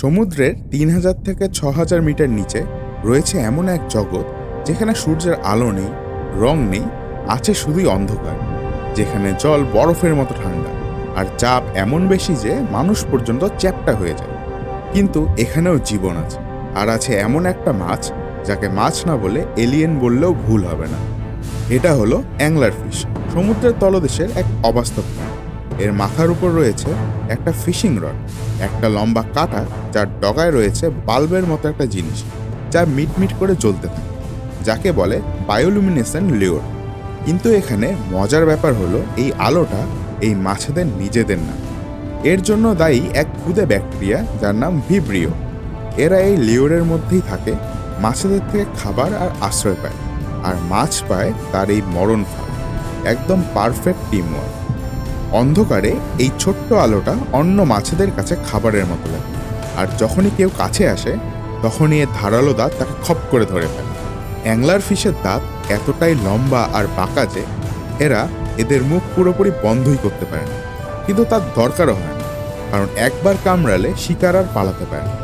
সমুদ্রের তিন হাজার থেকে ছ হাজার মিটার নিচে রয়েছে এমন এক জগৎ যেখানে সূর্যের আলো নেই, রং নেই, আছে শুধুই অন্ধকার, যেখানে জল বরফের মতো ঠান্ডা আর চাপ এমন বেশি যে মানুষ পর্যন্ত চ্যাপ্টা হয়ে যায় কিন্তু এখানেও জীবন আছে আর আছে এমন একটা মাছ যাকে মাছ না বলে এলিয়েন বললেও ভুল হবে না এটা হলো অ্যাংলার ফিশ সমুদ্রের তলদেশের এক অবাস্তব। এর মাথার উপর রয়েছে একটা ফিশিং রড, একটা লম্বা কাঁটা যার ডগায় রয়েছে বাল্বের মতো একটা জিনিস, যা মিটমিট করে জ্বলতে থাকে, যাকে বলে বায়োলুমিনেসেন্ট লিওর কিন্তু এখানে মজার ব্যাপার হলো, এই আলোটা এই মাছেদের নিজেদের না। এর জন্য দায়ী এক ক্ষুদে ব্যাকটেরিয়া যার নাম ভিব্রিও। এরা এই লিওরের মধ্যেই থাকে, মাছেদের থেকে খাবার আর আশ্রয় পায়, আর মাছ পায় তার এই মরণ ফল একদম পারফেক্ট টিমওয়ার্ক। অন্ধকারে এই ছোট্ট আলোটা অন্য মাছেদের কাছে খাবারের মতো লাগে। আর যখনই কেউ কাছে আসে, তখনই এর ধারালো দাঁত তাকে খপ করে ধরে ফেলে। অ্যাংলার ফিশের দাঁত এতটাই লম্বা আর বাঁকা যে এরা এদের মুখ পুরোপুরি বন্ধই করতে পারে না। কিন্তু তার দরকারও হয় না, কারণ একবার কামড়ালে শিকার আর পালাতে পারে না।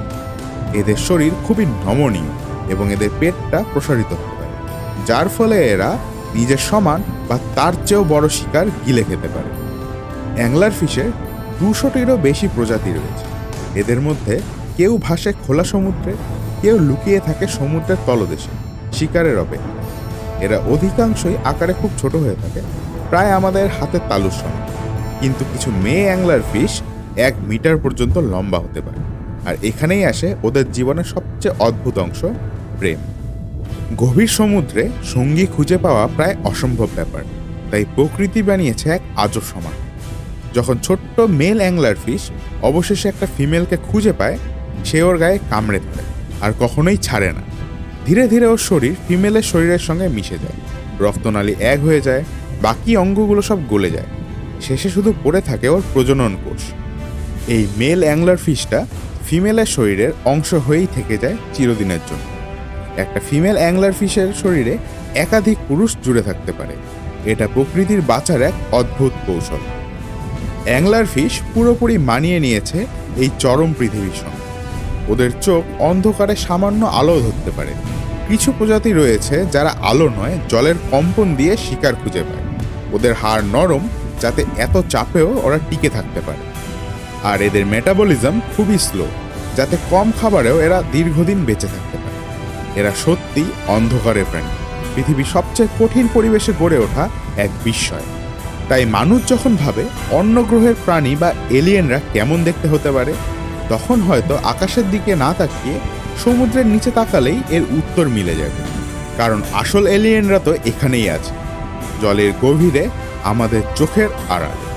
এদের শরীর খুবই নমনীয় এবং এদের পেটটা প্রসারিত হতে পারে, যার ফলে এরা নিজের সমান বা তার চেয়েও বড় শিকার গিলে খেতে পারে। অ্যাংলার ফিশের দুশোটিরও বেশি প্রজাতি রয়েছে। এদের মধ্যে কেউ ভাসে খোলা সমুদ্রে, কেউ লুকিয়ে থাকে সমুদ্রের তলদেশে, শিকারের অপেক্ষা। এরা অধিকাংশই আকারে খুব ছোট হয়ে থাকে, প্রায় আমাদের হাতের তালুর সমান। কিন্তু কিছু মেয়ে অ্যাংলার ফিশ এক মিটার পর্যন্ত লম্বা হতে পারে, আর এখানেই আসে ওদের জীবনের সবচেয়ে অদ্ভুত অংশ, প্রেম। গভীর সমুদ্রে সঙ্গী খুঁজে পাওয়া প্রায় অসম্ভব ব্যাপার, তাই প্রকৃতি বানিয়েছে এক আজব সমান যখন ছোট্ট মেল অ্যাংলার ফিশ অবশেষে একটা ফিমেলকে খুঁজে পায়, সে ওর গায়ে কামড়ে ধরে আর কখনোই ছাড়ে না। ধীরে ধীরে ওর শরীর ফিমেলের শরীরের সঙ্গে মিশে যায়। রক্তনালী এক হয়ে যায়, বাকি অঙ্গগুলো সব গলে যায়। শেষে শুধু পড়ে থাকে ওর প্রজনন কোষ। এই মেল অ্যাংলার ফিশটা ফিমেলের শরীরের অংশ হয়েই থেকে যায় চিরদিনের জন্য। একটা ফিমেল অ্যাংলার ফিশের শরীরে একাধিক পুরুষ জুড়ে থাকতে পারে। এটা প্রকৃতির বাঁচার এক অদ্ভুত কৌশল। অ্যাংলার ফিশ পুরোপুরি মানিয়ে নিয়েছে এই চরম পৃথিবীর সঙ্গে। ওদের চোখ অন্ধকারে সামান্য আলো ধরতে পারে। কিছু প্রজাতি রয়েছে যারা আলো নয়, জলের কম্পন দিয়ে শিকার খুঁজে পায়। ওদের হাড় নরম, যাতে এত চাপেও ওরা টিকে থাকতে পারে। আর এদের মেটাবলিজম খুবই স্লো, যাতে কম খাবারেও এরা দীর্ঘদিন বেঁচে থাকতে পারে। এরা সত্যি অন্ধকারের প্রাণী। পৃথিবীর সবচেয়ে কঠিন পরিবেশে গড়ে ওঠা এক বিস্ময়। তাই মানুষ যখন ভাবে অন্য গ্রহের প্রাণী বা এলিয়েনরা কেমন দেখতে হতে পারে, তখন হয়তো আকাশের দিকে না তাকিয়ে সমুদ্রের নিচে তাকালেই এর উত্তর মিলে যাবে। কারণ আসল এলিয়েনরা তো এখানেই আছে। জলের গভীরে আমাদের চোখের আড়ালে।